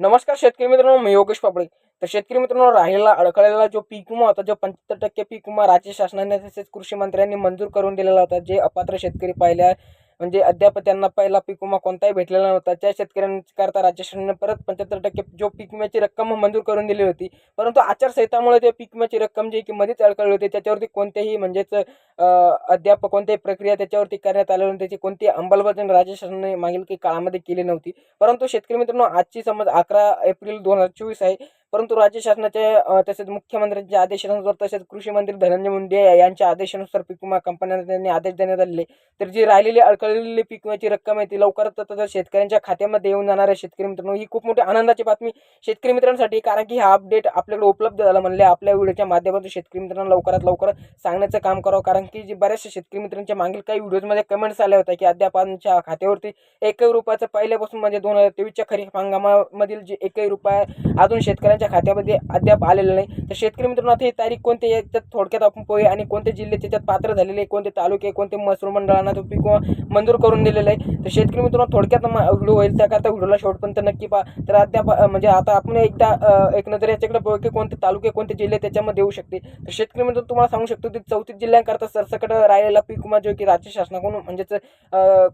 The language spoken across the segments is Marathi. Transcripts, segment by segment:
नमस्कार शेतकरी मित्रांनो मी योगेश पापडे. तर शेतकरी मित्रांनो राहिलेला अडकलेला जो पीक विमा होता जो पंच्याहत्तर टक्के पीक विमा राज्य शासनाने तसेच कृषी मंत्र्यांनी मंजूर करून दिलेला होता जे अपात्र शेतकरी पाहिल्या म्हणजे अद्याप त्यांना पहिला पीक विमा कोणताही भेटलेला नव्हता. त्या शेतकऱ्यांकरता राज्य शासनाने परत पंच्याहत्तर टक्के जो पीक विम्याची रक्कम मंजूर करून दिली होती. परंतु आचारसंहितामुळे ते पीक विम्याची रक्कम जी की मध्येच अडकळली होती. त्याच्यावरती कोणत्याही म्हणजेच अद्याप कोणत्याही प्रक्रिया त्याच्यावरती करण्यात आली नव्हती. त्याची कोणती अंमलबजावणी राज्य शासनाने मागील काही काळामध्ये केली नव्हती. परंतु शेतकरी मित्रांनो आजची समज अकरा एप्रिल दोन हजार चोवीस आहे. परंतु राज्य शासनाच्या तसेच मुख्यमंत्र्यांच्या आदेशानुसार तसेच कृषी मंत्री धनंजय मुंडे यांच्या आदेशानुसार पीक विमा कंपन्यांना त्यांनी आदेश देण्यात आलेले. तर जी राहिलेली अडकळलेली पीक विम्याची रक्कम आहे ती लवकरच तसं शेतकऱ्यांच्या खात्यामध्ये येऊन जाणार आहे शेतकरी मित्रांनो ही खूप मोठी आनंदाची बातमी शेतकरी मित्रांसाठी कारण की हा अपडेट आपल्याकडे उपलब्ध झाला म्हणले आपल्या व्हिडिओच्या माध्यमातून शेतकरी मित्रांना लवकरात लवकर सांगण्याचं काम करावं. कारण की जी बऱ्याचशा शेतकरी मित्रांच्या मागील काही व्हिडिओजमध्ये कमेंट्स आल्या होत्या की अद्याप आमच्या खात्यावरती एकही रुपयाचं पहिल्यापासून म्हणजे दोन हजार तेवीसच्या खरीप हंगामामधील जे एकही रुपया अजून शेतकऱ्यांच्या खात्यामध्ये अद्याप आलेलं नाही. तर शेतकरी मित्रांनो आता ही तारीख कोणते याच्यात थोडक्यात आपण पाहूया. आणि कोणते जिल्हे त्याच्यात पात्र झालेले आहे, कोणते तालुके कोणते महसूल मंडळांना तो पीक मंजूर करून दिलेलं आहे. तर शेतकरी मित्रांनो थोडक्यात व्हिडिओ होईल त्याकरता व्हिडिओला शेवटपर्यंत नक्की पहा. तर अद्याप म्हणजे आता आपण एकदा एक नजर याच्याकडे पाहू की कोणते तालुके कोणते जिल्हे त्याच्यामध्ये येऊ शकते. तर शेतकरी मित्र तुम्हाला सांगू शकतो की चौथी जिल्ह्यांकरता सरसकट राहिलेला पीक विमा जो की राज्य शासनाकडून म्हणजेच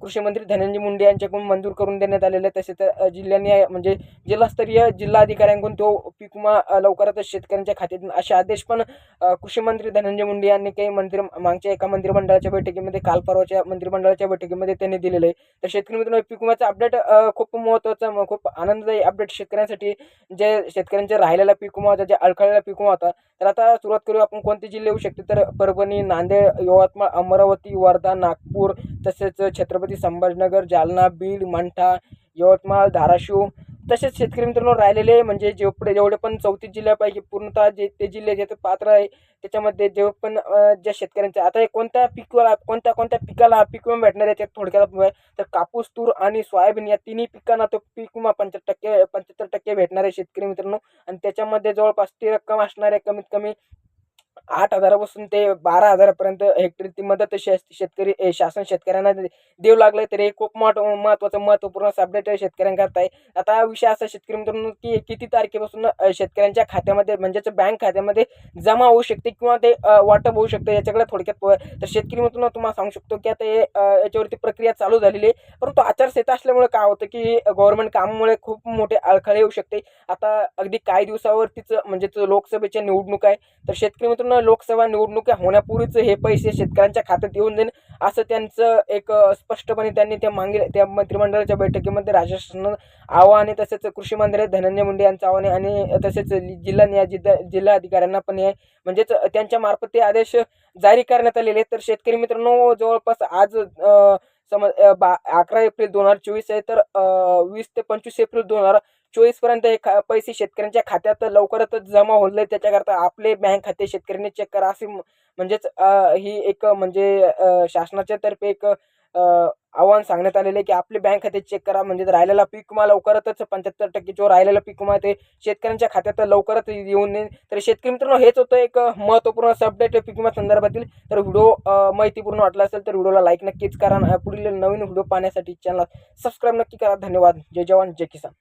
कृषी मंत्री धनंजय मुंडे यांच्याकडून मंजूर करून देण्यात आलेला आहे. तसेच जिल्ह्यांनी म्हणजे जिल्हास्तरीय जिल्हाधिकाऱ्यांकडून तो पीक विमा लवकरच शेतकऱ्यांच्या खात्यात असे आदेश पण कृषी मंत्री धनंजय मुंडे यांनी काही मंत्री मागच्या एका मंत्रिमंडळाच्या बैठकीमध्ये काल परवाच्या मंत्रिमंडळाच्या बैठकीमध्ये त्यांनी दिलेलं. आहे तर शेतकरी मित्रांनो पीक विम्याचा अपडेट खूप महत्त्वाचं खूप आनंददायी अपडेट शेतकऱ्यांसाठी जे शेतकऱ्यांच्या राहिलेला पीक विमा होता जे अडखळलेला पीक विमा होता. तर आता सुरुवात करू आपण कोणते जिल्हे येऊ शकते? तर परभणी नांदेड यवतमाळ अमरावती वर्धा नागपूर तसेच छत्रपती संभाजीनगर जालना बीड मंठा यवतमाळ धाराशिव तसेच शेतकरी मित्रांनो राहिलेले म्हणजे जेवढे जेवढे पण चौतीस जिल्ह्यापैकी पूर्णतः जे ते जिल्हे जे पात्र आहे त्याच्यामध्ये जेव्हा पण ज्या शेतकऱ्यांचे आता हे कोणत्या पिकाला कोणत्या कोणत्या पिकाला पीक विमा भेटणार याच्यात थोडक्यात तर कापूस तूर आणि सोयाबीन या तिन्ही पिकांना तो पीक विमा पंच्याहत्तर टक्के पंच्याहत्तर टक्के भेटणार आहे शेतकरी मित्रांनो. आणि त्याच्यामध्ये जवळपास ती रक्कम असणार आहे कमीत कमी आठ हजारापासून ते बारा हजारापर्यंत हेक्टरी ती मदत शे शेतकरी शासन शेतकऱ्यांना देऊ लागलं तरी हे खूप मोठ महत्त्वाचं महत्त्वपूर्ण अपडेट शेतकऱ्यांकरता आहे आता विषय असा शेतकरी मित्रांनो की किती तारखेपासून शेतकऱ्यांच्या खात्यामध्ये म्हणजेच बँक खात्यामध्ये जमा होऊ शकते किंवा ते वाटप होऊ शकते याच्याकडे थोडक्यात तर शेतकरी मित्रांनो तुम्हाला सांगू शकतो की आता हे याच्यावरती प्रक्रिया चालू झालेली आहे. परंतु आचारसंहिता असल्यामुळे काय होतं की गव्हर्नमेंट कामामुळे खूप मोठे अडखळे येऊ शकते. आता अगदी काही दिवसावरतीच म्हणजेच लोकसभेच्या निवडणूक आहे. तर शेतकरी मित्रांनो लोकसभा निवडणुका होण्यापूर्वीच हे पैसे शेतकऱ्यांच्या खात्यात येऊन जाईल असं त्यांचं एक स्पष्टपणे त्यांनी त्या मागील त्या मंत्रिमंडळाच्या बैठकीमध्ये राज्य शासनानं आव्हाने तसेच कृषी मंत्री धनंजय मुंडे यांचं आव्हाने आणि तसेच जिल्हा न्याय जिल्हा जिल्हा अधिकाऱ्यांना पण हे म्हणजेच त्यांच्या मार्फत ते आदेश जारी करण्यात आलेले तर शेतकरी मित्रांनो जवळपास आज समज बा अकरा एप्रिल दोन हजार चोवीस आहे तर वीस ते पंचवीस एप्रिल दोन हजार चोवीसपर्यंत हे खा पैसे शेतकऱ्यांच्या खात्यात लवकरच जमा होले त्याच्याकरता आपले बँक खाते शेतकऱ्यांनी चेक करा. असे म्हणजेच ही एक म्हणजे शासनाच्या तर्फे एक आव्हान सांगण्यात आलेलं आहे की आपले बँक खाते चेक करा. म्हणजे राहिलेला पीक विमा लवकरच पंच्याहत्तर टक्के जो राहिलेला पीक विमा ते शेतकऱ्यांच्या खात्यात लवकरच येऊन येईल तर शेतकरी मित्रांनो हेच होतं एक महत्त्वपूर्ण अपडेट पीक विमा संदर्भातील. तर व्हिडिओ माहितीपूर्ण वाटला असेल तर व्हिडिओला लाईक नक्कीच करा. आणि पुढील नवीन व्हिडिओ पाहण्यासाठी चॅनल सबस्क्राईब नक्की करा. धन्यवाद. जय जवान जय किसान.